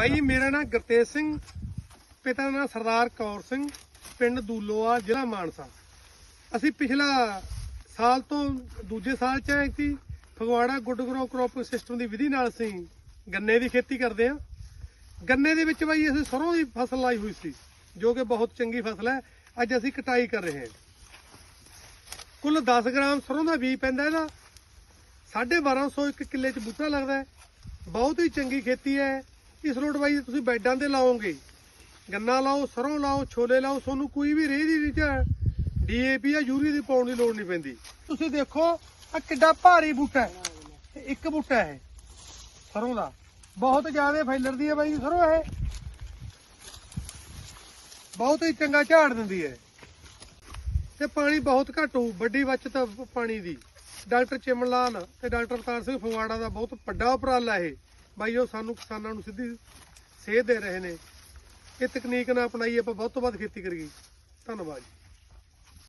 ਬਾਈ ਜੀ, ਮੇਰਾ ਨਾਮ ਗੁਰਤੇਜ ਸਿੰਘ, ਪਿਤਾ ਦਾ ਨਾਮ ਸਰਦਾਰ ਕੌਰ ਸਿੰਘ, ਪਿੰਡ ਦੂਲੋਆ ਜ਼ਿਲ੍ਹਾ ਮਾਨਸਾ। ਅਸੀਂ ਪਿਛਲਾ ਸਾਲ ਤੋਂ ਦੂਜੇ ਸਾਲ ਚ ਆਏ ਸੀ, Phagwara good grow cropping system ਦੀ ਵਿਧੀ ਨਾਲ ਅਸੀਂ ਗੰਨੇ ਦੀ ਖੇਤੀ ਕਰਦੇ ਹਾਂ। ਗੰਨੇ ਦੇ ਵਿੱਚ ਬਾਈ ਅਸੀਂ ਸਰੋਂ ਦੀ ਫਸਲ ਲਾਈ ਹੋਈ ਸੀ, ਜੋ ਕਿ ਬਹੁਤ ਚੰਗੀ ਫਸਲ ਹੈ। ਅੱਜ ਅਸੀਂ ਕਟਾਈ ਕਰ ਰਹੇ ਹਾਂ। ਕੁੱਲ 10 ਗ੍ਰਾਮ ਸਰੋਂ ਦਾ ਬੀਜ ਪੈਂਦਾ ਇਹਦਾ। 1250 ਇੱਕ ਕਿੱਲੇ 'ਚ ਬੂਟਾ ਲੱਗਦਾ ਬਹੁਤ ਹੀ ਚੰਗੀ ਖੇਤੀ ਹੈ। ਇਸ ਰੋਡ ਬਾਈ ਤੁਸੀਂ ਬੈਡਾਂ ਤੇ ਲਾਓਗੇ। ਗੰਨਾ ਲਾਓ, ਸਰੋਂ ਲਾਓ, ਛੋਲੇ ਲਾਓ, ਤੁਹਾਨੂੰ ਕੋਈ ਵੀ ਰੇਹ ਦੀ ਵਿੱਚ ਡੀਏਪੀ ਜਾਂ ਯੂਰੀ ਦੀ ਪਾਉਣ ਦੀ ਲੋੜ ਨਹੀਂ ਪੈਂਦੀ। ਤੁਸੀਂ ਦੇਖੋ ਆ ਕਿੱਡਾ ਭਾਰੀ ਬੂਟਾ ਹੈ। ਤੇ ਇੱਕ ਬੂਟਾ ਹੈ। ਸਰੋਂ ਦਾ। ਬਹੁਤ ਜ਼ਿਆਦਾ ਫੈਲਰਦੀ ਹੈ ਬਾਈ ਸਰੋਂ ਇਹ। ਬਹੁਤ ਹੀ ਚੰਗਾ ਝਾੜ ਦਿੰਦੀ ਹੈ। ਤੇ ਪਾਣੀ ਬਹੁਤ ਘੱਟ ਹੋ ਵੱਡੀ ਬਚਤ ਪਾਣੀ ਦੀ। ਡਾਕਟਰ ਚਿਮਨ ਲਾਲ ਤੇ ਡਾਕਟਰ ਅਵਤਾਰ ਸਿੰਘ ਫਗਵਾੜਾ ਦਾ ਬਹੁਤ ਵੱਡਾ ਉਪਰਾਲਾ ਇਹ। ਬਾਈ ਉਹ ਸਾਨੂੰ ਕਿਸਾਨਾਂ ਨੂੰ ਸਿੱਧੀ ਸੇਧ ਦੇ ਰਹੇ ਨੇ। ਇਹ ਤਕਨੀਕ ਨਾਲ ਅਪਣਾਈ ਆਪਾਂ ਵੱਧ ਤੋਂ ਵੱਧ ਖੇਤੀ ਕਰੀਏ। ਧੰਨਵਾਦ ਜੀ।